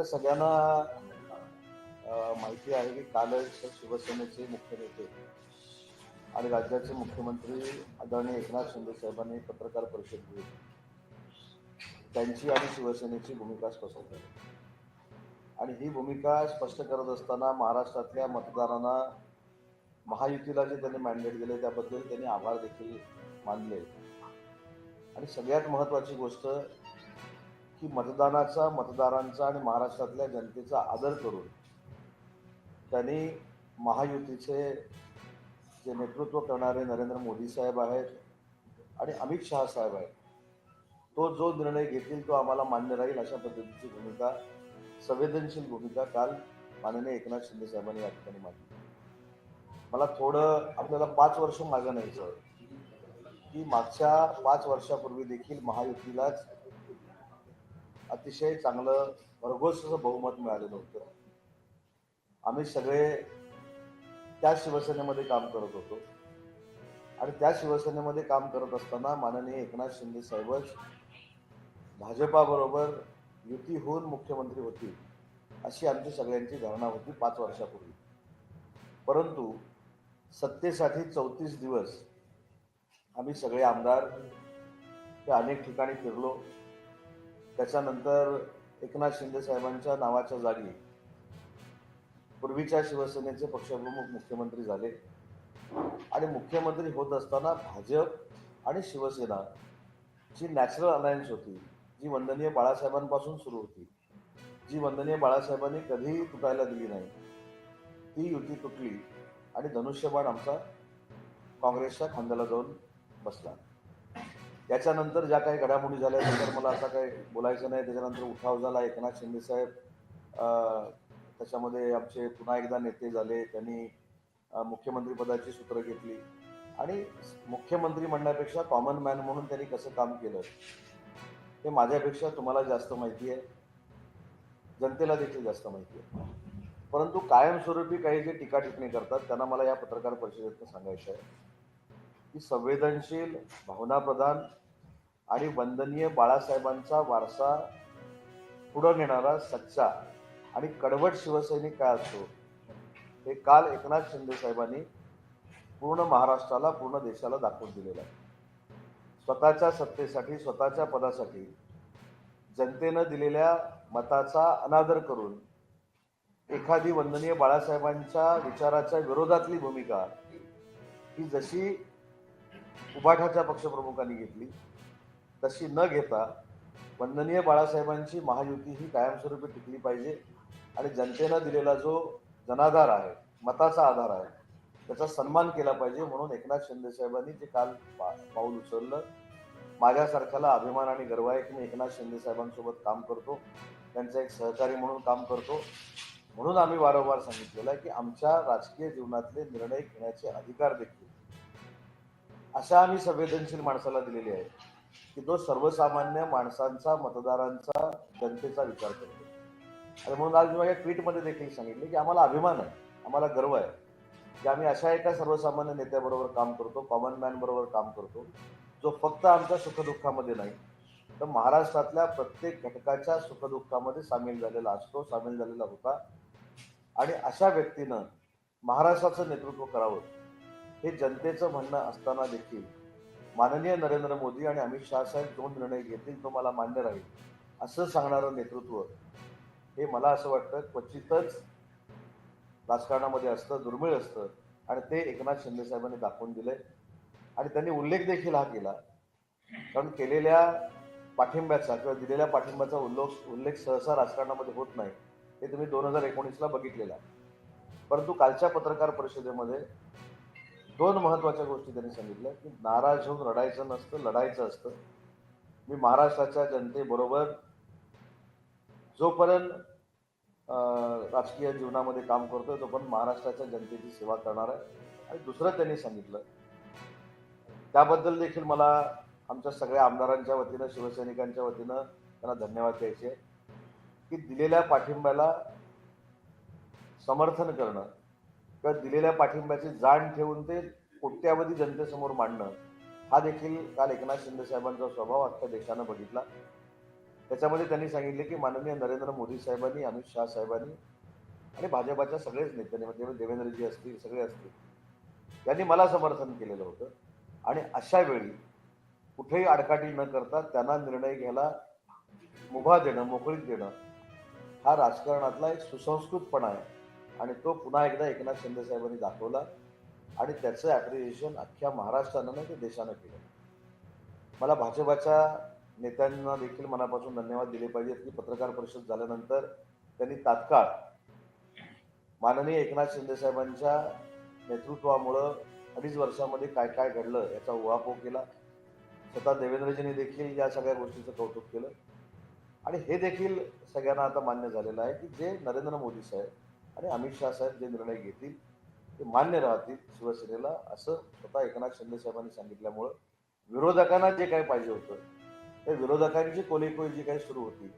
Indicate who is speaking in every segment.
Speaker 1: आपल्या सगळ्यांना माहिती आहे की कालच शिवसेनेचे मुख्य नेते आणि राज्याचे मुख्यमंत्री आदरणीय एकनाथ शिंदे साहेबांनी पत्रकार परिषद घेतली. त्यांची आणि शिवसेनेची भूमिका स्पष्ट केली आणि ही भूमिका स्पष्ट करत असताना महाराष्ट्रातल्या मतदारांना महायुतीला जे त्यांनी मॅन्डेट दिले त्याबद्दल त्यांनी आभार देखील मानले. आणि सगळ्यात महत्त्वाची गोष्ट की मतदानाचा मतदारांचा आणि महाराष्ट्रातल्या जनतेचा आदर करून त्यांनी महायुतीचे जे नेतृत्व करणारे नरेंद्र मोदी साहेब आहेत आणि अमित शहा साहेब आहेत तो जो निर्णय घेतील तो आम्हाला मान्य राहील अशा पद्धतीची भूमिका संवेदनशील भूमिका काल माननीय एकनाथ शिंदे साहेबांनी या ठिकाणी मांडली. मला थोडं आपल्याला पाच वर्ष मागं न्यायचं की मागच्या पाच वर्षापूर्वी देखील महायुतीलाच अतिशय चांगलं भरघोस असं बहुमत मिळालेलं होतं. आम्ही सगळे त्या शिवसेनेमध्ये काम करत होतो. आणि त्या शिवसेनेमध्ये काम करत असताना माननीय एकनाथ शिंदे साहेबच भाजपाबरोबर युती होऊन मुख्यमंत्री होतील अशी आमची सगळ्यांची धारणा होती पाच वर्षापूर्वी. परंतु सत्तेसाठी चौतीस दिवस आम्ही सगळे आमदार ते अनेक ठिकाणी फिरलो. त्याच्यानंतर एकनाथ शिंदे साहेबांच्या नावाच्या जागी पूर्वीच्या शिवसेनेचे पक्षप्रमुख मुख्यमंत्री झाले. आणि मुख्यमंत्री होत असताना भाजप आणि शिवसेना जी नॅचरल अलायन्स होती जी वंदनीय बाळासाहेबांपासून सुरू होती जी वंदनीय बाळासाहेबांनी कधीही तुटायला दिली नाही ती युती तुटली आणि धनुष्यबाण आमचा काँग्रेसच्या खांद्याला जाऊन बसला. त्याच्यानंतर ज्या काही घडामोडी झाल्या त्याच्यावर मला असं काही बोलायचं नाही. त्याच्यानंतर उठाव झाला. एकनाथ शिंदे साहेब त्याच्यामध्ये आमचे पुन्हा एकदा नेते झाले. त्यांनी मुख्यमंत्रीपदाची सूत्र घेतली. आणि मुख्यमंत्री म्हणण्यापेक्षा कॉमन मॅन म्हणून त्यांनी कसं काम केलं हे माझ्यापेक्षा तुम्हाला जास्त माहिती आहे. जनतेला देखील जास्त माहिती आहे. परंतु कायमस्वरूपी काही जे टीका टिप्पणी करतात त्यांना मला या पत्रकार परिषदेतनं सांगायचं आहे. की संवेदनशील भावनाप्रधान आणि वंदनीय बाळासाहेबांचा वारसा पुढं नेणारा सच्चा आणि कडवट शिवसैनिक काय असतो? हे काल एकनाथ शिंदे साहेबांनी पूर्ण महाराष्ट्राला पूर्ण देशाला दाखवून दिलेलं आहे. स्वतःच्या सत्तेसाठी स्वतःच्या पदासाठी जनतेनं दिलेल्या मताचा अनादर करून एखादी वंदनीय बाळासाहेबांच्या विचाराच्या विरोधातली भूमिका ही जशी उभाठाच्या पक्षप्रमुखांनी घेतली तशी न घेता वंदनीय बाळासाहेबांची महायुती ही कायमस्वरूपी टिकली पाहिजे आणि जनतेनं दिलेला जो जनाधार आहे मताचा आधार आहे त्याचा सन्मान केला पाहिजे म्हणून एकनाथ शिंदे साहेबांनी जे काल पा पाऊल उचललं माझ्यासारख्याला अभिमान आणि गर्व आहे की मी एकनाथ शिंदे साहेबांसोबत काम करतो त्यांचा एक सहकारी म्हणून काम करतो. म्हणून आम्ही वारंवार सांगितलेलं आहे की आमच्या राजकीय जीवनातले निर्णय घेण्याचे अधिकार देखील अशा आम्ही संवेदनशील माणसाला दिलेले आहे की तो सर्वसामान्य माणसांचा मतदारांचा जनतेचा विचार करतो. आणि म्हणून आज मी माझ्या ट्विटमध्ये देखील सांगितले की आम्हाला अभिमान आहे आम्हाला गर्व आहे की आम्ही अशा एका सर्वसामान्य नेत्याबरोबर काम करतो कॉमन मॅन बरोबर काम करतो जो फक्त आमच्या सुखदुःखामध्ये नाही तर महाराष्ट्रातल्या प्रत्येक घटकाच्या सुखदुःखामध्ये सामील झालेला असतो सामील झालेला होता. आणि अशा व्यक्तीनं महाराष्ट्राचं नेतृत्व करावं हे जनतेचं म्हणणं असताना देखील माननीय नरेंद्र मोदी आणि अमित शहा साहेब दोन निर्णय घेतील तो मला मान्य राहील. असं सांगणारं नेतृत्व हे मला असं वाटतं क्वचितच राजकारणामध्ये असतं दुर्मिळ असतं. आणि ते एकनाथ शिंदे साहेबांनी दाखवून दिले आणि त्यांनी उल्लेख देखील हा केला. कारण केलेल्या पाठिंब्याचा किंवा दिलेल्या पाठिंब्याचा उल्लेख उल्लेख सहसा राजकारणामध्ये होत नाही. हे तुम्ही दोन हजार एकोणीसला बघितलेला. परंतु कालच्या पत्रकार परिषदेमध्ये दोन महत्त्वाच्या गोष्टी त्यांनी सांगितल्या की नाराज होऊन रडायचं नसतं लढायचं असतं. मी महाराष्ट्राच्या जनतेबरोबर जोपर्यंत अं, राजकीय जीवनामध्ये काम करतोय तोपर्यंत महाराष्ट्राच्या जनतेची सेवा करणार आहे. आणि दुसरं त्यांनी सांगितलं त्याबद्दल देखील मला आमच्या सगळ्या आमदारांच्या वतीनं शिवसैनिकांच्या वतीनं त्यांना धन्यवाद द्यायचे की दिलेल्या पाठिंब्याला समर्थन करणं किंवा दिलेल्या पाठिंब्याची जाण ठेवून ते कोट्यावधी जनतेसमोर मांडणं हा देखील काल एकनाथ शिंदे साहेबांचा स्वभाव अख्ख्या देशानं बघितला. त्याच्यामध्ये त्यांनी सांगितले की माननीय नरेंद्र मोदी साहेबांनी अमित शहा साहेबांनी आणि भाजपाच्या सगळेच नेत्यांनी म्हणजे देवेंद्रजी असतील सगळे असतील त्यांनी मला समर्थन केलेलं होतं. आणि अशा वेळी कुठेही आडकाठी न करता त्यांना निर्णय घ्यायला मुभा देणं मोकळीक देणं हा राजकारणातला एक सुसंस्कृतपणा आहे. आणि तो पुन्हा एकदा एकनाथ शिंदे साहेबांनी दाखवला आणि त्याचं ॲप्रिशिएशन अख्ख्या महाराष्ट्रानं नाही ते देशानं केलं. मला भाजपाच्या नेत्यांना देखील मनापासून धन्यवाद दिले पाहिजेत की पत्रकार परिषद झाल्यानंतर त्यांनी तात्काळ माननीय एकनाथ शिंदे साहेबांच्या नेतृत्वामुळं अडीच वर्षामध्ये काय काय घडलं याचा उहापोह केला. स्वतः देवेंद्रजींनी देखील या सगळ्या गोष्टीचं कौतुक केलं. आणि हे देखील सगळ्यांना आता मान्य झालेलं आहे की जे नरेंद्र मोदी साहेब आणि अमित शहा साहेब जे निर्णय घेतील ते मान्य राहतील शिवसेनेला. असं स्वतः एकनाथ शिंदे साहेबांनी सांगितल्यामुळं विरोधकांना जे काही पाहिजे होतं त्या विरोधकांची कोलीकोई जी काही सुरू होती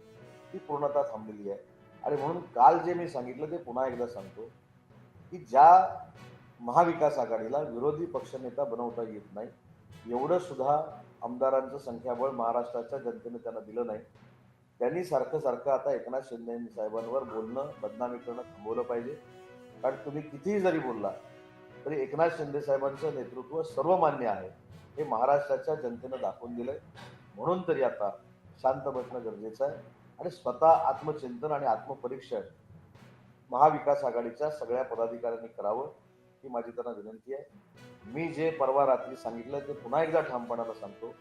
Speaker 1: ती पूर्णतः थांबलेली आहे. आणि म्हणून काल जे मी सांगितलं ते पुन्हा एकदा सांगतो की ज्या महाविकास आघाडीला विरोधी पक्षनेता बनवता येत नाही एवढं सुद्धा आमदारांचं संख्याबळ महाराष्ट्राच्या जनतेने त्यांना दिलं नाही. त्यांनी सारखं सारखं आता एकनाथ शिंदे साहेबांवर बोलणं बदनामी करणं थांबवलं पाहिजे. कारण तुम्ही कितीही जरी बोलला तरी एकनाथ शिंदे साहेबांचं नेतृत्व सर्वमान्य आहे. हे महाराष्ट्राच्या जनतेनं दाखवून दिलंय. म्हणून तरी आता शांत बसणं गरजेचं आहे. आणि स्वतः आत्मचिंतन आणि आत्मपरीक्षण महाविकास आघाडीच्या सगळ्या पदाधिकाऱ्यांनी करावं ही माझी त्यांना विनंती आहे. मी जे परवा रात्री सांगितलं ते पुन्हा एकदा ठामपणाला सांगतो.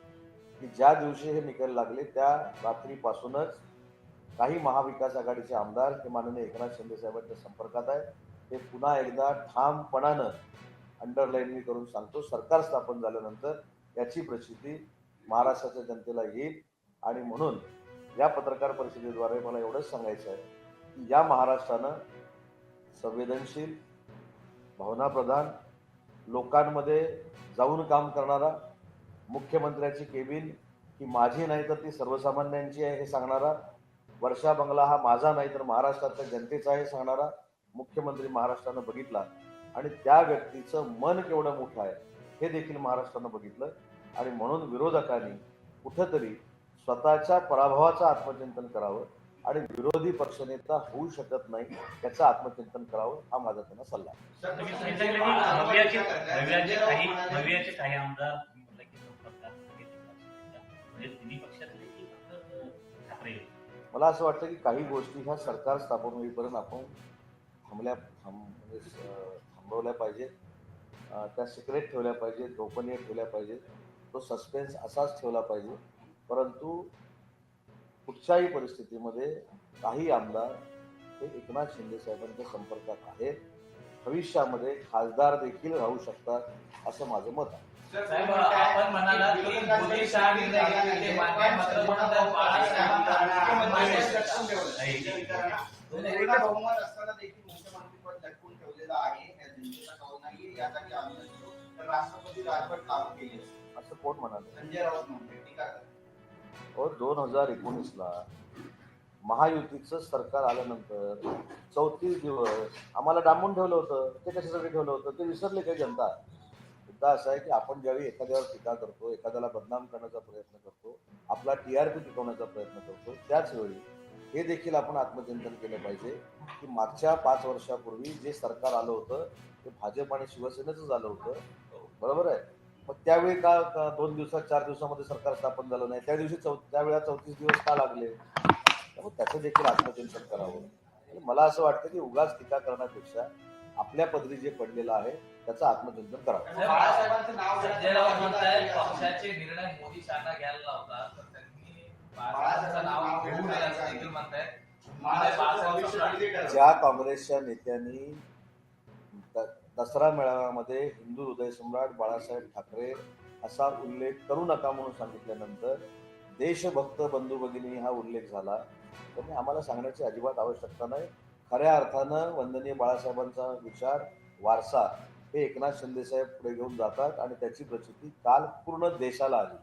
Speaker 1: की ज्या दिवशी हे निकाल लागले त्या रात्रीपासूनच काही महाविकास आघाडीचे आमदार हे माननीय एकनाथ शिंदे साहेबांच्या संपर्कात आहेत. ते पुन्हा एकदा ठामपणानं अंडरलाईन मी करून सांगतो सरकार स्थापन झाल्यानंतर याची प्रसिद्धी महाराष्ट्राच्या जनतेला येईल. आणि म्हणून या पत्रकार परिषदेद्वारे मला एवढंच सांगायचं आहे की या महाराष्ट्रानं संवेदनशील भावनाप्रधान लोकांमध्ये जाऊन काम करणारा मुख्यमंत्र्याची केबिन ही माझी नाही तर ती सर्वसामान्यांची आहे हे सांगणारा. वर्षा बंगला हा माझा नाही तर महाराष्ट्रातल्या जनतेचा आहे सांगणारा मुख्यमंत्री महाराष्ट्रानं बघितला. आणि त्या व्यक्तीचं मन केवढं मोठं आहे हे देखील महाराष्ट्रानं बघितलं. आणि म्हणून विरोधकांनी कुठंतरी स्वतःच्या पराभवाचं आत्मचिंतन करावं आणि विरोधी पक्षनेता होऊ शकत नाही याचं आत्मचिंतन करावं हा माझा त्यांना सल्ला मला असं वाटतं की काही गोष्टी ह्या सरकार स्थापन होईपर्यंत आपण थांबल्या थांब म्हणजे, थांबवल्या पाहिजेत. त्या सिक्रेट ठेवल्या पाहिजेत गोपनीय ठेवल्या पाहिजेत. तो सस्पेन्स असाच ठेवला पाहिजे. परंतु कुठच्याही परिस्थितीमध्ये काही आमदार हे एकनाथ शिंदे साहेबांच्या संपर्कात आहेत. भविष्यामध्ये खासदार देखील राहू शकतात असं माझं मत आहे
Speaker 2: बहुमत असताना देखील मुख्यमंत्रीपद लटकून ठेवलेलं राष्ट्रपती राजवट लागू केली.
Speaker 1: असं कोण म्हणाले
Speaker 2: संजय राऊत म्हणते.
Speaker 1: हो दोन हजार एकोणीसला महायुतीचं सरकार आल्यानंतर चौतीस दिवस आम्हाला डांबून ठेवलं होतं. ते कशासाठी ठेवलं होतं? ते विसरले काही जनता. मुद्दा असा आहे की आपण ज्यावेळी एखाद्यावर टीका करतो एखाद्याला बदनाम करण्याचा प्रयत्न करतो आपला टी आर पी टिकवण्याचा प्रयत्न करतो त्याच वेळी हे देखील आपण आत्मचिंतन केलं पाहिजे की मागच्या पाच वर्षापूर्वी जे सरकार आलं होतं ते भाजप आणि शिवसेनेचंच आलं होतं. बरोबर आहे? मग त्यावेळी का दोन दिवसात चार दिवसामध्ये सरकार स्थापन झालं नाही? त्या दिवशी चौ त्यावेळेला चौतीस दिवस का लागले? त्यामुळे त्याचं देखील आत्मचिंतन करावं. आणि मला असं वाटतं की उगाच टीका करण्यापेक्षा आपल्या पदरी जे पडलेलं आहे त्याचं आत्मचिंतन करावं. ज्या काँग्रेसच्या नेत्यांनी द- दसरा मेळाव्यामध्ये हिंदू हृदय सम्राट बाळासाहेब ठाकरे असा उल्लेख करू नका म्हणून सांगितल्यानंतर देशभक्त बंधू भगिनी हा उल्लेख झाला. त्यामुळे आम्हाला सांगण्याची अजिबात आवश्यकता नाही. खऱ्या अर्थानं वंदनीय बाळासाहेबांचा विचार वारसा हे एकनाथ शिंदे साहेब पुढे घेऊन जातात आणि त्याची प्रचिती काल पूर्ण देशाला आली.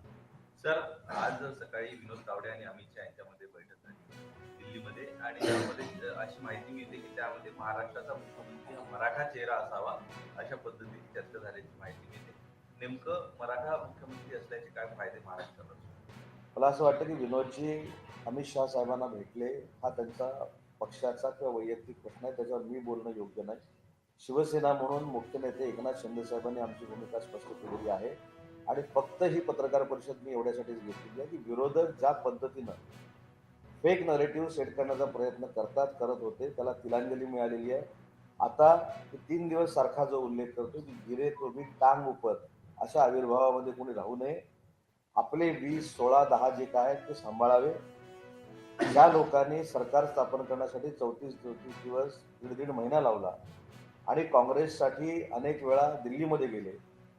Speaker 3: सर आज सकाळी विनोद तावडे आणि अमित शहा यांच्यामध्ये बैठक झाली दिल्लीमध्ये आणि त्यामध्ये अशी माहिती मिळते की त्यामध्ये महाराष्ट्राचा मुख्यमंत्री हा मराठा चेहरा असावा अशा पद्धतीने चर्चा झाल्याची माहिती मिळते. नेमकं मराठा मुख्यमंत्री असल्याचे काय फायदे महाराष्ट्राला?
Speaker 1: मला असं वाटतं की विनोदजी अमित शहा साहेबांना भेटले हा त्यांचा पक्षाचा किंवा वैयक्तिक प्रश्न आहे त्याच्यावर मी बोलणं योग्य नाही. शिवसेना म्हणून मुख्य नेते एकनाथ शिंदे साहेबांनी आमची भूमिका स्पष्ट केलेली आहे. आणि फक्त ही पत्रकार परिषद मी एवढ्यासाठीच घेतलेली आहे की विरोधक ज्या पद्धतीनं फेक नरेटिव्ह सेट करण्याचा प्रयत्न करतात करत होते त्याला तिलांजली मिळालेली आहे. आता तीन दिवस सारखा जो उल्लेख करतो की गिरे तुम्ही टांग उपर अशा आविर्भावामध्ये कोणी राहू नये. आपले वीस सोळा दहा जे काय ते सांभाळावे. ज्या लोकांनी सरकार स्थापन करण्यासाठी चौतीस चौतीस दिवस दीड दीड महिना लावला. आणि काँग्रेससाठी अनेक वेळा दिल्लीमध्ये गेले.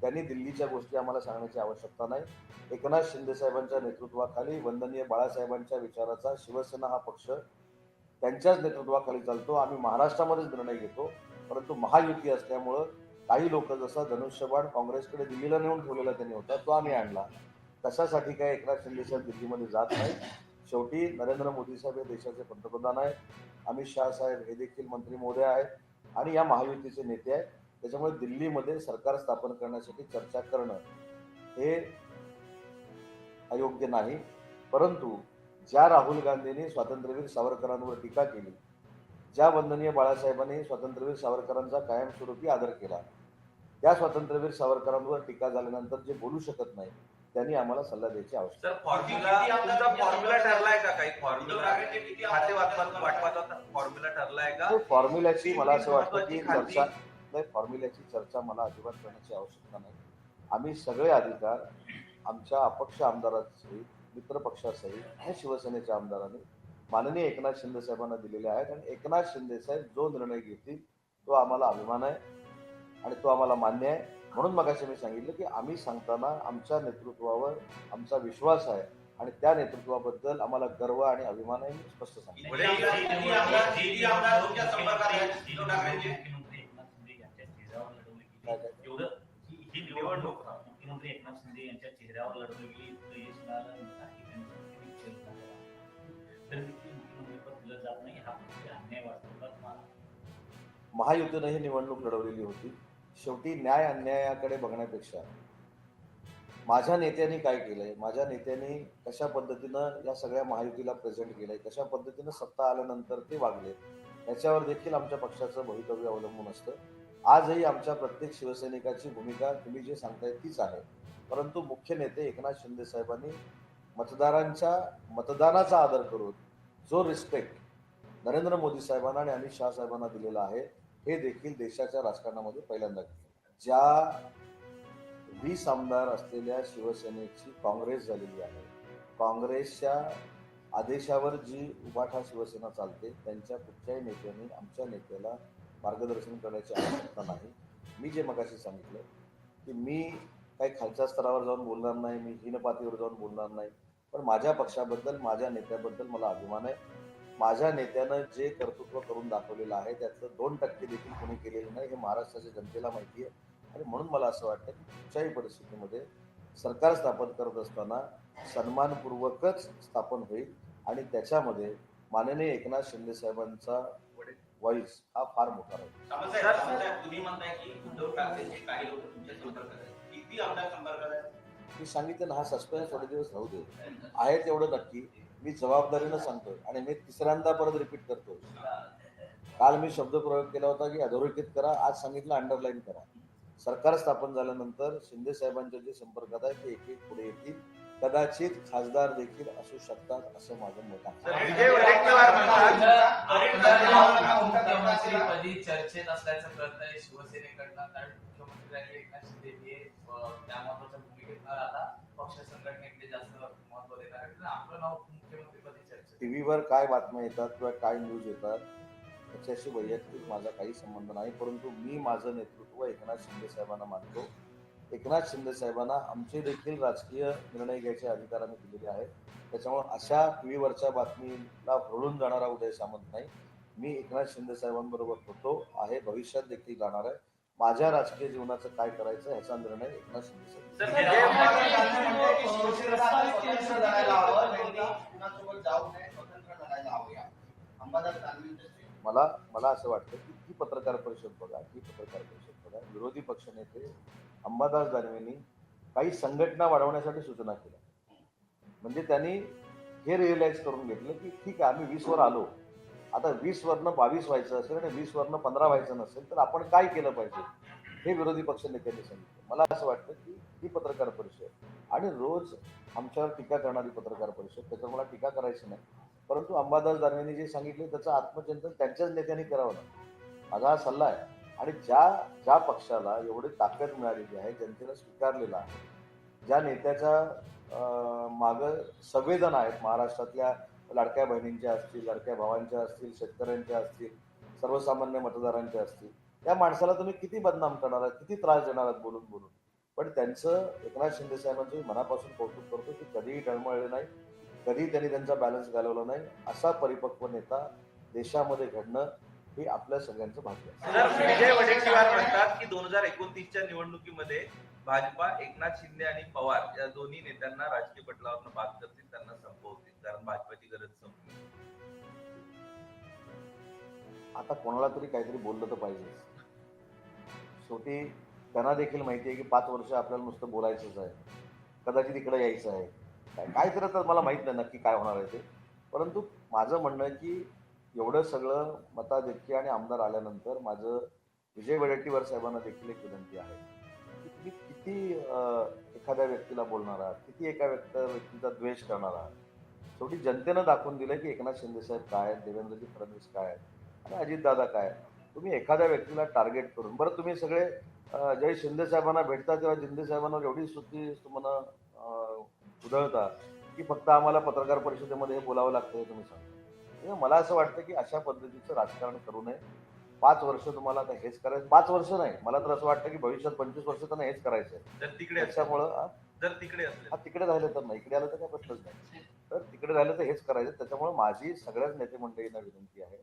Speaker 1: त्यांनी दिल्लीच्या गोष्टी आम्हाला सांगण्याची आवश्यकता नाही. एकनाथ शिंदे साहेबांच्या नेतृत्वाखाली वंदनीय बाळासाहेबांच्या विचाराचा शिवसेना हा पक्ष त्यांच्याच नेतृत्वाखाली चालतो. आम्ही महाराष्ट्रामध्येच निर्णय घेतो. परंतु महायुती असल्यामुळं काही लोक जसा धनुष्यबाण काँग्रेसकडे दिल्लीला नेऊन ठेवलेला त्यांनी होता तो आम्ही आणला. कशासाठी काय एकनाथ शिंदे साहेब दिल्लीमध्ये जात नाही? शेवटी नरेंद्र मोदी साहेब हे देशाचे पंतप्रधान आहेत. अमित शहा साहेब हे देखील मंत्री महोदय आहेत आणि या महायुतीचे नेते आहेत. त्याच्यामुळे दिल्लीमध्ये सरकार स्थापन करण्यासाठी चर्चा करणं हे अयोग्य नाही. परंतु ज्या राहुल गांधींनी स्वातंत्र्यवीर सावरकरांवर टीका केली ज्या वंदनीय बाळासाहेबांनी स्वातंत्र्यवीर सावरकरांचा कायमस्वरूपी आदर केला त्या स्वातंत्र्यवीर सावरकरांवर टीका झाल्यानंतर जे बोलू शकत नाही त्यांनी आम्हाला सल्ला द्यायची आवश्यकता
Speaker 3: सर फॉर्म्युला फॉर्म्युला ठरलाय का? काही फॉर्म्युला खाते वाटपात वाटपाचा फॉर्म्युला ठरलाय का?
Speaker 1: तो फॉर्म्युल्याची मला असं वाटतं की चर्चा नाही फॉर्म्युल्याची चर्चा मला अजिबात करण्याची आवश्यकता नाही. आम्ही सगळे अधिकार आमच्या अपक्ष आमदारांसहित मित्र पक्षासहित आणि शिवसेनेच्या आमदारांनी माननीय एकनाथ शिंदे साहेबांना दिलेले आहेत आणि एकनाथ शिंदे साहेब जो निर्णय घेतील तो आम्हाला अभिमान आहे आणि तो आम्हाला मान्य आहे. म्हणून मगाशी मी सांगितलं की आम्ही सांगताना आमच्या नेतृत्वावर आमचा विश्वास आहे आणि त्या नेतृत्वाबद्दल आम्हाला गर्व आणि अभिमान आहे मी स्पष्ट सांगतो
Speaker 3: पुढे-
Speaker 4: मुख्यमंत्री
Speaker 2: आमदार तुमच्या संपर्कात आहेत, उद्धव ठाकरेंचे.
Speaker 4: मुख्यमंत्री एकनाथ शिंदे यांच्या चेहऱ्यावर लढवली
Speaker 1: काय
Speaker 4: गेली
Speaker 1: काय?
Speaker 4: एवढं ही ही निवडणूक मुख्यमंत्री एकनाथ शिंदे यांच्या चेहऱ्यावर लढवली गेली इतकं यश मिळालं नाही त्यांनी किती खेळ झालेला आहे. तर देखील मुख्यमंत्रीपद दिलं जात नाही हा कुठे अन्याय वाटतो का तुम्हाला
Speaker 1: महायुतीनं ही निवडणूक लढवलेली होती शेवटी न्याय अन्यायाकडे बघण्यापेक्षा माझ्या नेत्यांनी काय केलंय? माझ्या नेत्यांनी कशा पद्धतीनं या सगळ्या महायुतीला प्रेझेंट केलंय? कशा पद्धतीनं सत्ता आल्यानंतर ते वागले? याच्यावर देखील आमच्या पक्षाचं भवितव्य अवलंबून असतं. आजही आमच्या प्रत्येक शिवसैनिकाची भूमिका तुम्ही जे सांगताय तीच आहे. परंतु मुख्य नेते एकनाथ शिंदे साहेबांनी मतदारांच्या मतदानाचा आदर करून जो रिस्पेक्ट नरेंद्र मोदी साहेबांना आणि अमित शहा साहेबांना दिलेला आहे हे देखील देशाच्या राजकारणामध्ये पहिल्यांदा ज्या वीस आमदार असलेल्या शिवसेनेची काँग्रेस झालेली आहे काँग्रेसच्या आदेशावर जी उभाठा शिवसेना चालते त्यांच्या कुठच्याही नेत्यांनी आमच्या नेत्याला मार्गदर्शन करण्याची आवश्यकता नाही. मी जे मगाशी सांगितलं की मी काही खालच्या स्तरावर जाऊन बोलणार नाही मी हीनपातीवर जाऊन बोलणार नाही पण माझ्या पक्षाबद्दल माझ्या नेत्याबद्दल मला अभिमान आहे. माझ्या नेत्यानं जे कर्तृत्व करून दाखवलेलं आहे त्यातलं दोन टक्के देखील कोणी केलेलं नाही हे महाराष्ट्राच्या जनतेला माहिती आहे. आणि म्हणून मला असं वाटतं की कुठच्याही परिस्थितीमध्ये सरकार स्थापन करत असताना सन्मानपूर्वकच स्थापन होईल आणि त्याच्यामध्ये माननीय एकनाथ शिंदे साहेबांचा व्हॉइस हा फार मोठा राहील. मी सांगितलं ना हा सस्पेन्स थोडे दिवस राहू दे. आहे तेवढं नक्की. मी जबाबदारीनं सांगतोय आणि मी तिसऱ्यांदा परत रिपीट करतोय. काल मी शब्दप्रयोग केला होता की अधोरेखित करा आज सांगितलं अंडरलाईन करा. सरकार स्थापन झाल्यानंतर शिंदे साहेबांच्या जे संपर्कात आहे ते एक एक पुढे येतील. कदाचित खासदार देखील असू शकतात असं माझं मत आहे.
Speaker 3: सर, विजय वडेट्टीवार म्हणतात
Speaker 5: मुख्यमंत्रीपदी चर्चेत असल्याचं कळतंय शिवसेनेकडनं. कारण मुख्यमंत्र्यांनी एकनाथ शिंदे हे अं, त्या महत्त्वाच्या भूमिकेत न राहता पक्ष संघटनेकडे जास्त महत्त्व देणार आहेत. तर आपलं नाव चर्चेत
Speaker 1: टीव्हीवर काय बातम्या येतात किंवा काय न्यूज येतात त्याच्याशी वैयक्तिक माझा काही संबंध नाही. परंतु मी माझं नेतृत्व एकनाथ शिंदे साहेबांना मानतो. एकनाथ शिंदे साहेबांना आमचे देखील राजकीय निर्णय घ्यायचे अधिकार आम्ही दिलेले आहेत. त्याच्यामुळे अशा टीव्हीवरच्या बातमीला भरळून जाणारा उदय सामंत नाही. मी एकनाथ शिंदे साहेबांबरोबर होतो आहे भविष्यात देखील जाणार आहे. माझ्या राजकीय जीवनाचं काय करायचं ह्याचा निर्णय एकनाथ शिंदे साहेब मला मला असं वाटतं की ही पत्रकार परिषद बघा ही पत्रकार परिषद बघा विरोधी पक्षनेते अंबादास दानवेंनी काही संघटना वाढवण्यासाठी सूचना केल्या. म्हणजे त्यांनी हे रिअलाइज करून घेतलं की ठीक आहे आम्ही वीसवर आलो. आता वीस वरनं बावीस व्हायचं असेल आणि वीस वरनं पंधरा व्हायचं नसेल तर आपण काय केलं पाहिजे? हे विरोधी पक्ष नेत्यांनी सांगितलं. मला असं वाटतं की ही पत्रकार परिषद आणि रोज आमच्यावर टीका करणारी पत्रकार परिषद त्याच्यावर मला टीका करायची नाही. परंतु अंबादास दानवेंनी जे सांगितले त्याचं आत्मचिंतन त्यांच्याच नेत्यांनी करावं माझा हा सल्ला आहे. आणि ज्या ज्या पक्षाला एवढी ताकद मिळालेली आहे जनतेनं स्वीकारलेला आहे ज्या नेत्याच्या मागं संवेदना आहेत महाराष्ट्रातल्या लाडक्या बहिणींच्या असतील लाडक्या भावांच्या असतील शेतकऱ्यांच्या असतील सर्वसामान्य मतदारांच्या असतील त्या माणसाला तुम्ही किती बदनाम करणार आहात किती त्रास देणार आहात बोलून बोलून? पण त्यांचं एकनाथ शिंदे साहेबांचं मनापासून कौतुक करतो की कधीही डळमळले नाही. कधीही त्यांनी त्यांचा बॅलन्स घालवला नाही असा परिपक्व नेता देशामध्ये घडणं हे आपल्या सगळ्यांचं भाग्य
Speaker 3: विजय वडेट्टीवार म्हणतात की दोन हजार एकोणतीसच्या निवडणुकीमध्ये भाजपा एकनाथ शिंदे आणि पवार या दोन्ही नेत्यांना राजकीय पटलावरनं बाद करतील त्यांना संपवतील कारण भाजपाची गरज संपली.
Speaker 1: आता कोणाला तरी काहीतरी बोललं तर पाहिजे. शेवटी त्यांना देखील माहिती आहे की पाच वर्ष आपल्याला नुसतं बोलायचंच आहे. कदाचित इकडे यायचं आहे. काय करत तर मला माहीत नाही नक्की काय होणार आहे ते. परंतु माझं म्हणणं आहे की एवढं सगळं मताधिक्य आणि आमदार आल्यानंतर माझं विजय वडेट्टीवार साहेबांना देखील एक विनंती आहे की तुम्ही किती एखाद्या व्यक्तीला बोलणार आहात किती एका व्यक्त व्यक्तीचा द्वेष करणार आहात? शेवटी जनतेनं दाखवून दिलं की एकनाथ शिंदे साहेब काय आहेत देवेंद्रजी फडणवीस काय आहेत आणि अजितदादा काय तुम्ही एखाद्या व्यक्तीला टार्गेट करून बरं तुम्ही सगळे अं, ज्यावेळी शिंदे साहेबांना भेटता तेव्हा जिंदे साहेबांवर एवढी स्तुती तुम्हाला उधळता की फक्त आम्हाला पत्रकार परिषदेमध्ये हे बोलावं लागतं हे तुम्ही सांगता म्हणजे मला असं वाटतं की अशा पद्धतीचं राजकारण करू नये. पाच वर्ष तुम्हाला आता हेच करायचं पाच वर्ष नाही. मला तर असं वाटतं की भविष्यात पंचवीस वर्ष त्यांना हेच करायचं आहे.
Speaker 3: जर तिकडे
Speaker 1: त्याच्यामुळं
Speaker 3: जर तिकडे असले.
Speaker 1: हा तिकडे राहिलं तर नाही. इकडे आलं तर काय प्रश्नच नाही. तर तिकडे राहिलं तर हेच करायचं. त्याच्यामुळे माझी सगळ्याच नेते मंडळींना विनंती आहे.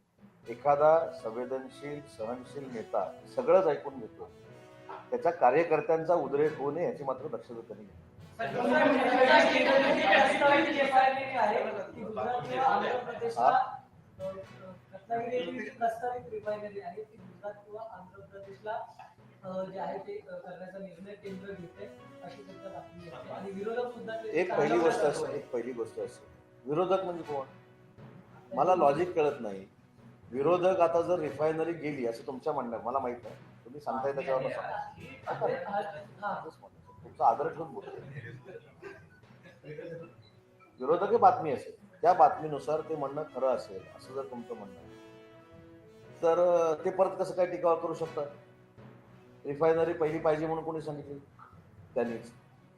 Speaker 1: एखादा संवेदनशील सहनशील नेता सगळंच ऐकून घेतो त्याच्या कार्यकर्त्यांचा उद्रेक होऊ नये याची मात्र दक्षता त्यांनी घ्यावी.
Speaker 6: रत्नागिरी प्रस्तावित रिफायनरी आहे ती गुजरात किंवा आंध्र प्रदेशला अ, जे आहे ते अ, करण्याचा निर्णय केंद्र घेते अशी चर्चा दाखवली जाते आणि विरोधक सुद्धा ते
Speaker 1: एक पहिली गोष्ट असते एक पहिली गोष्ट असते विरोधक म्हणजे कोण? मला लॉजिक कळत नाही. विरोधक आता जर रिफायनरी गेली असं तुमच्या म्हणणं मला माहीत नाही. तुम्ही सांगताय त्याच्यावर
Speaker 6: हा
Speaker 1: तुमचा आदर ठेवून बोलतो विरोधक ही बातमी असेल. त्या बातमीनुसार ते म्हणणं खरं असेल असं जर तुमचं म्हणणं तर ते परत कसं काय टिकाव करू शकतात? रिफायनरी पहिली पाहिजे म्हणून कोणी सांगितली? त्यांनीच.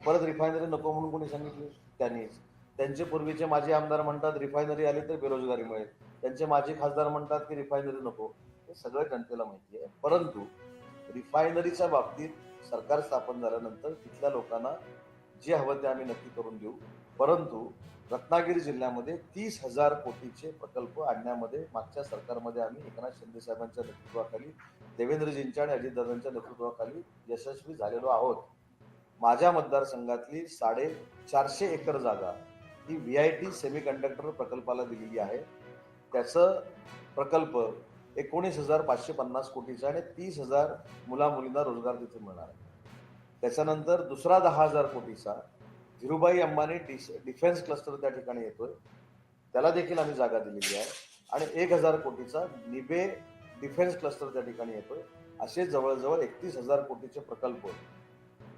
Speaker 1: परत रिफायनरी नको म्हणून कोणी सांगितली? त्यांनीच. त्यांचे पूर्वीचे माजी आमदार म्हणतात रिफायनरी आली तर बेरोजगारी मिळेल. त्यांचे माजी खासदार म्हणतात की रिफायनरी नको. हे सगळं जनतेला माहिती आहे. परंतु रिफायनरीच्या बाबतीत सरकार स्थापन झाल्यानंतर तिथल्या लोकांना जे हवं ते आम्ही नक्की करून देऊ. परंतु रत्नागिरी जिल्ह्यामध्ये तीस हजार कोटीचे प्रकल्प आणण्यामध्ये मागच्या सरकारमध्ये आम्ही एकनाथ शिंदे साहेबांच्या नेतृत्वाखाली देवेंद्रजींच्या आणि अजितदादांच्या नेतृत्वाखाली यशस्वी झालेलो आहोत. माझ्या मतदारसंघातली साडे चारशे एकर जागा ही V I T semiconductor प्रकल्पाला दिलेली आहे. त्याचं प्रकल्प एकोणीस हजार पाचशे पन्नास कोटीचा आणि तीस हजार मुला मुलींना रोजगार तिथे मिळणार आहे. त्याच्यानंतर दुसरा दहा हजार कोटीचा धीरुभाई अंबानी डिस डिफेन्स क्लस्टर त्या ठिकाणी येतोय. त्याला देखील आम्ही जागा दिलेली आहे. आणि एक हजार कोटीचा निबे डिफेन्स क्लस्टर त्या ठिकाणी येतोय. असे जवळजवळ एकतीस हजार कोटीचे प्रकल्प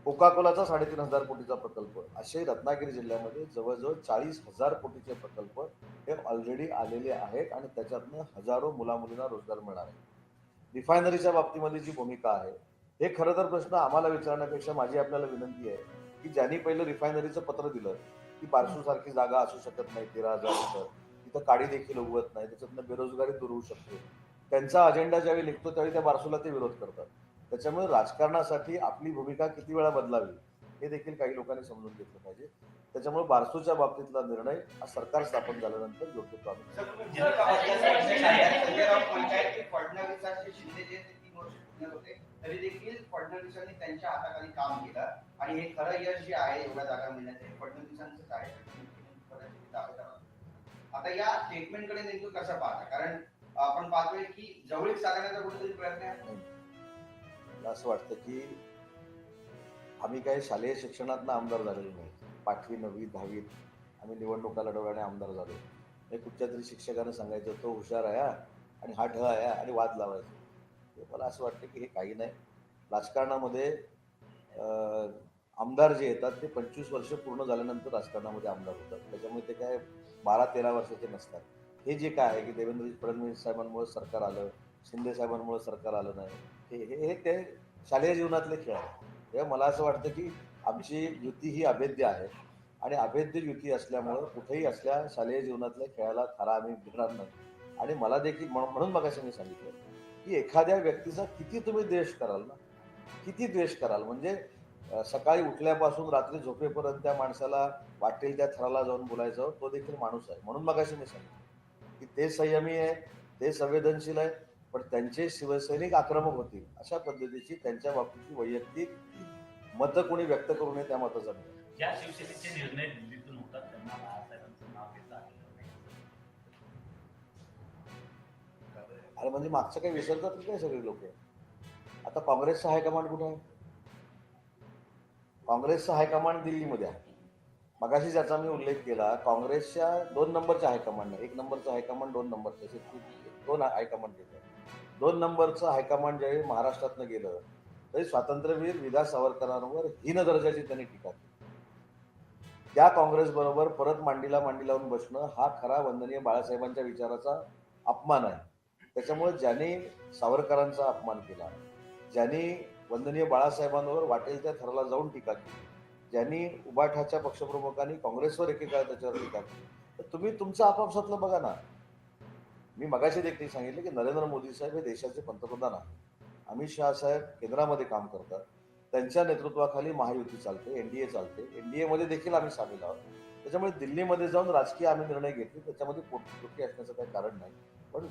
Speaker 1: कोकाकोलाचा साडेतीन हजार कोटीचा प्रकल्प. असे रत्नागिरी जिल्ह्यामध्ये जवळजवळ चाळीस हजार कोटीचे प्रकल्प हे ऑलरेडी आलेले आहेत आणि त्याच्यातनं हजारो मुलामुलींना रोजगार मिळणार आहे. रिफायनरीच्या बाबतीमध्ये जी भूमिका आहे हे खरं तर प्रश्न आम्हाला विचारण्यापेक्षा माझी आपल्याला विनंती आहे की ज्यांनी पहिलं रिफायनरीचं पत्र दिलं की बारसूसारखी जागा असू शकत नाही तेरा हजार एकर तिथं काडी देखील उगवत नाही त्याच्यातनं बेरोजगारी दूर होऊ शकते. त्यांचा अजेंडा ज्यावेळी लिखतो त्यावेळी त्या बारसूला ते विरोध करतात. त्याच्यामुळे राजकारणासाठी आपली भूमिका किती वेळा बदलावी हे देखील काही लोकांनी समजून घेतलं पाहिजे. त्याच्यामुळे बारसूच्या बाबतीतला निर्णय हा सरकार स्थापन झाल्यानंतर योग्य
Speaker 2: शिंदे जे तीन वर्ष होते. तरी देखील फडणवीसांनी त्यांच्या हाताखाली काम केलं आणि हे खरं यश जे आहे एवढ्या जागा मिळण्याचं हे फडणवीसांचंच आहे. आता या स्टेटमेंटकडे नेमकं कसं पाहता? कारण आपण पाहतोय की जवळीक साधण्याचा कुठेतरी प्रयत्न आहे.
Speaker 1: मला असं वाटतं की आम्ही काही शालेय शिक्षणातनं आमदार झालेलो नाही. पाचवी नववी दहावीत आम्ही निवडणुका लढवल्याने आमदार झालो. हे कुठच्या तरी शिक्षकानं सांगायचं तो हुशार आहे आणि हा ढ आहे आणि वाद लावायचा. मला असं वाटतं की हे काही नाही. राजकारणामध्ये आमदार जे येतात ते पंचवीस वर्ष पूर्ण झाल्यानंतर राजकारणामध्ये आमदार होतात. त्याच्यामुळे ते काय बारा तेरा वर्षाचे नसतात. हे जे काय आहे की देवेंद्र फडणवीस साहेबांमुळे सरकार आलं शिंदे साहेबांमुळे सरकार आलं नाही. हे हे हे ते शालेय जीवनातले खेळ आहे तेव्हा मला असं वाटतं की आमची युती ही अभेद्य आहे. आणि अभेद्य युती असल्यामुळं कुठेही असल्या शालेय जीवनातल्या खेळाला थारा आम्ही घेणार नाही. आणि मला देखील म्हणून मगाशी मी सांगितलं की एखाद्या व्यक्तीचा किती तुम्ही द्वेष कराल ना? किती द्वेष कराल? म्हणजे सकाळी उठल्यापासून रात्री झोपेपर्यंत त्या माणसाला वाटेल त्या थराला जाऊन बोलायचं तो देखील माणूस आहे. म्हणून मगाशी मी सांगितलं की ते संयमी आहे ते संवेदनशील आहे पण त्यांचे शिवसैनिक आक्रमक होतील अशा पद्धतीची त्यांच्या बाबतीची वैयक्तिक मतं कोणी व्यक्त करू नये त्या मताचा.
Speaker 4: ज्या शिवसेनेचे निर्णय दिल्लीतून होतात त्यांना बाळासाहेबांचं नाव
Speaker 1: अरे म्हणजे मागचं काही विसरतात की काय सगळे लोक? आता काँग्रेसचं हायकमांड कुठे आहे? काँग्रेसचं हायकमांड दिल्लीमध्ये आहे. मगाशी ज्याचा मी उल्लेख केला काँग्रेसच्या दोन नंबरच्या हायकमांड एक नंबरचं हायकमांड दोन नंबरचं दोन हायकमांड आहे. दोन नंबरचं हायकमांड ज्यावेळी महाराष्ट्रातनं गेलं तरी स्वातंत्र्यवीर विदा सावरकरांवर हीन दर्जाची त्यांनी टीका केली. त्या काँग्रेस बरोबर परत मांडीला मांडी लावून बसणं हा खरा वंदनीय बाळासाहेबांच्या विचाराचा अपमान आहे. त्याच्यामुळे ज्यांनी सावरकरांचा अपमान केला ज्यांनी वंदनीय बाळासाहेबांवर वाटेल त्या थराला जाऊन टीका केली ज्यांनी उबाठाच्या पक्षप्रमुखांनी काँग्रेसवर एकेकाळ त्याच्यावर टीका केली. तर तुम्ही तुमचं आपापसातलं बघा ना मी मगाशी देखील सांगितलं की नरेंद्र मोदी साहेब हे देशाचे पंतप्रधान आहेत. अमित शहा साहेब केंद्रामध्ये काम करतात. त्यांच्या नेतृत्वाखाली महायुती चालते एनडीए चालते. एनडीए मध्ये देखील आम्ही सामील आहोत. त्याच्यामुळे दिल्लीमध्ये जाऊन राजकीय आम्ही निर्णय घेतले त्याच्यामध्ये पोटदुखी असण्याचं काही कारण नाही. पण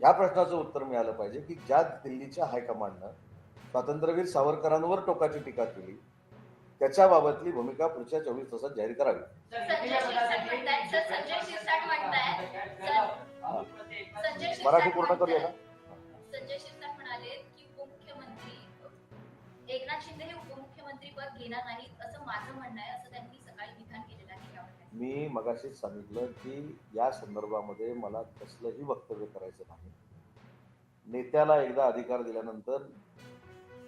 Speaker 1: या प्रश्नाचं उत्तर मिळालं पाहिजे की ज्या दिल्लीच्या हायकमांडनं स्वातंत्र्यवीर सावरकरांवर टोकाची टीका केली त्याच्याबाबतली भूमिका पुढच्या चोवीस तासात जाहीर करावी. मराठी पूर्ण करूया का?
Speaker 7: संजय शिरसाट म्हणाले की उपमुख्यमंत्री एकनाथ शिंदे हे उपमुख्यमंत्री पद घेणार नाहीत असं माझं म्हणणं आहे असं त्यांनी सकाळी विधान केलेलं आहे?
Speaker 1: मी मगाशीच सांगितलं की या संदर्भामध्ये मला कसलंही वक्तव्य करायचं नाही. नेत्याला एकदा अधिकार दिल्यानंतर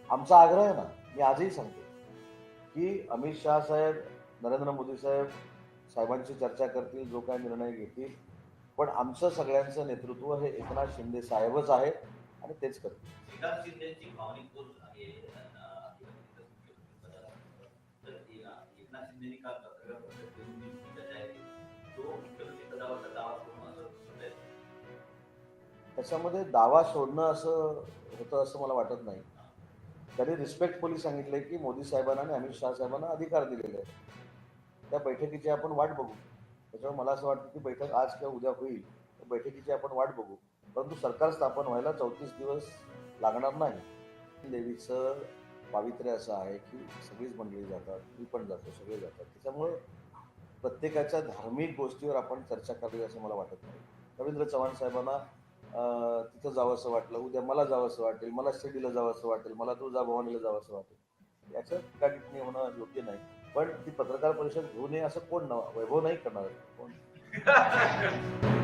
Speaker 1: आमचा आग्रह आहे ना मी आजही सांगतो की अमित शहा साहेब नरेंद्र मोदी साहेब साहेबांची चर्चा करतील जो काय निर्णय घेतील पण आमचं सगळ्यांचं नेतृत्व हे एकनाथ शिंदे साहेबच आहे आणि तेच करतील
Speaker 3: श्रीकांत शिंदेची भावनिक बोल आहे अं, मुख्यमंत्रीपदाला. तर ए- एकनाथ शिंदेनी काल पत्रकार परिषद घेऊन जी भूमिका जाहीर केली, तो मुख्यमंत्री पदावरचा दावा करून असं म्हणतायत.
Speaker 1: त्याच्यामध्ये दावा सोडणं असं होतं असं मला वाटत नाही त्यांनी रिस्पेक्टफुली सांगितलंय की मोदी साहेबांना आणि अमित शहा साहेबांना अधिकार दिलेले आहेत त्या बैठकीची आपण वाट बघू त्याच्यामुळे मला असं वाटतं की बैठक आज किंवा उद्या होईल. तर बैठकीची आपण वाट बघू. परंतु सरकार स्थापन व्हायला चौतीस दिवस लागणार नाही. देवीचं पावित्र्य असं आहे की सगळीच मंडळी जातात मी पण जातो सगळे जातात. त्याच्यामुळे प्रत्येकाच्या धार्मिक गोष्टीवर आपण चर्चा करावी असं मला वाटत नाही. रवींद्र चव्हाण साहेबांना तिथं जावं जावंसं वाटलं उद्या मला जावंसं वाटेल मला शिर्डीला जावंसं वाटेल मला तुळजाभवानीला जावंसं वाटेल. याचं टीकाटिप्पणी होणं योग्य नाही. पण ती पत्रकार परिषद घेऊ नये असं कोण न वैभव नाही करणार. कोण